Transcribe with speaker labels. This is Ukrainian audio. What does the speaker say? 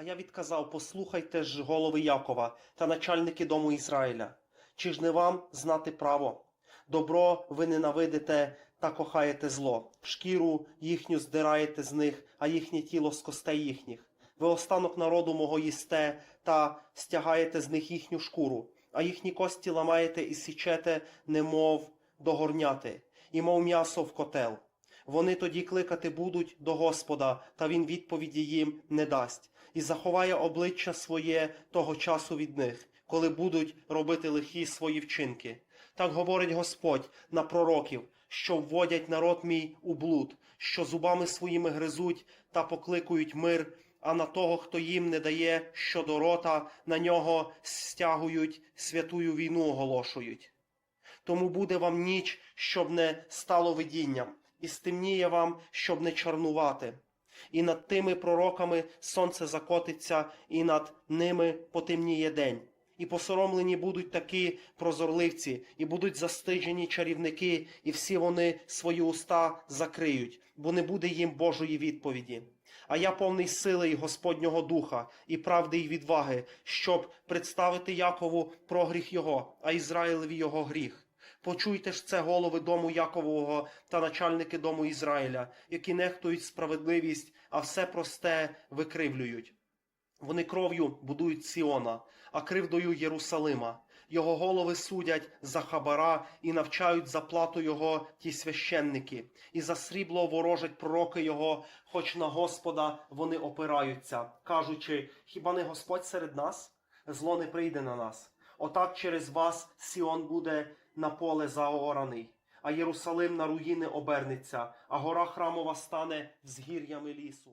Speaker 1: А я відказав: Послухайте ж голови Якова та начальники дому Ізраїля. Чи ж не вам знати право? Добро ви ненавидите та кохаєте зло, шкіру їхню здираєте з них, а їхнє тіло з костей їхніх. Ви останок народу мого їсте та стягаєте з них їхню шкуру, а їхні кості ламаєте і січете, немов догорняти, і мов м'ясо в котел. Вони тоді кликати будуть до Господа, та він відповіді їм не дасть, і заховає обличчя своє того часу від них, коли будуть робити лихі свої вчинки. Так говорить Господь на пророків, що вводять народ мій у блуд, що зубами своїми гризуть та покликують мир, а на того, хто їм не дає щодо рота, на нього стягують, святую війну оголошують. Тому буде вам ніч, щоб не стало видінням, і стемніє вам, щоб не чорнувати. І над тими пророками сонце закотиться, і над ними потемніє день. І посоромлені будуть такі прозорливці, і будуть застижені чарівники, і всі вони свої уста закриють, бо не буде їм Божої відповіді. А я повний сили і Господнього духа, і правди й відваги, щоб представити Якову прогріх його, а Ізраїлеві його гріх. Почуйте ж це голови дому Якового та начальники дому Ізраїля, які нехтують справедливість, а все просте викривлюють. Вони кров'ю будують Сіона, а кривдою Єрусалима. Його голови судять за хабара і навчають за плату його ті священники, і за срібло ворожать пророки його, хоч на Господа вони опираються, кажучи: хіба не Господь серед нас? Зло не прийде на нас. Отак через вас Сіон буде на поле заораний, а Єрусалим на руїни обернеться, а гора храмова стане взгір'ями лісу.